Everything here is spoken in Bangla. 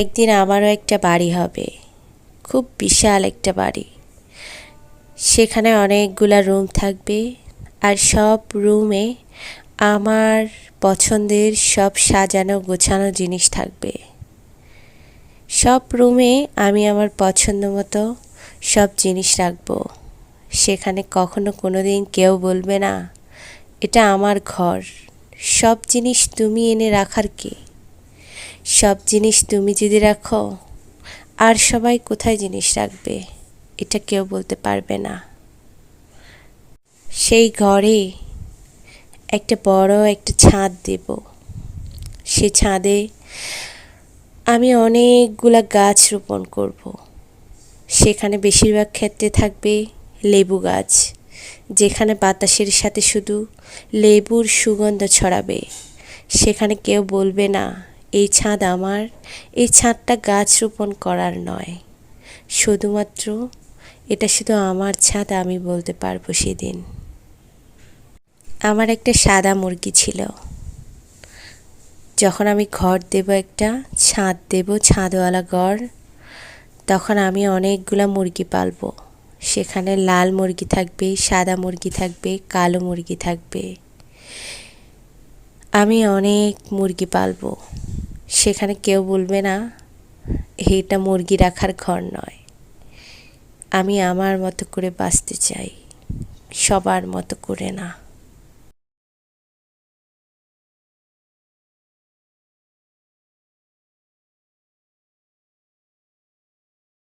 একদিন আমারও একটা বাড়ি হবে। খুব বিশাল একটা বাড়ি। সেখানে অনেকগুলা রুম থাকবে আর সব রুমে আমার পছন্দের সব সাজানো গোছানো জিনিস থাকবে। সব রুমে আমি আমার পছন্দ মতো সব জিনিস রাখব। সেখানে কখনো কোনো দিন কেউ বলবে না, এটা আমার ঘর। সব জিনিস তুমি এনে রাখার কে? সব জিনিস তুমি যদি রাখো, আর সবাই কোথায় জিনিস রাখবে, এটা কেউ বলতে পারবে না। সেই ঘরে একটা বড় একটা ছাদ দেব। সে ছাদে আমি অনেকগুলা গাছ রোপণ করব। সেখানে বেশিরভাগ ক্ষেত্রে থাকবে লেবু গাছ, যেখানে বাতাসের সাথে শুধু লেবুর সুগন্ধ ছড়াবে। সেখানে কেউ বলবে না এই ছাদ আমার, এই ছাদটা গাছ রোপণ করার নয়। শুধুমাত্র এটা শুধু আমার ছাদ, আমি বলতে পারব সেদিন। আমার একটা সাদা মুরগি ছিল। যখন আমি ঘর দেব একটা, ছাদ দেব, ছাদওয়ালা ঘর, তখন আমি অনেকগুলা মুরগি পালবো। সেখানে লাল মুরগি থাকবে, সাদা মুরগি থাকবে, কালো মুরগি থাকবে। আমি অনেক মুরগি পালবো। সেখানে কেউ বলবে না এটা মুরগি রাখার ঘর নয়। আমি আমার মতো করে বাঁচতে চাই, সবার মতো করে না।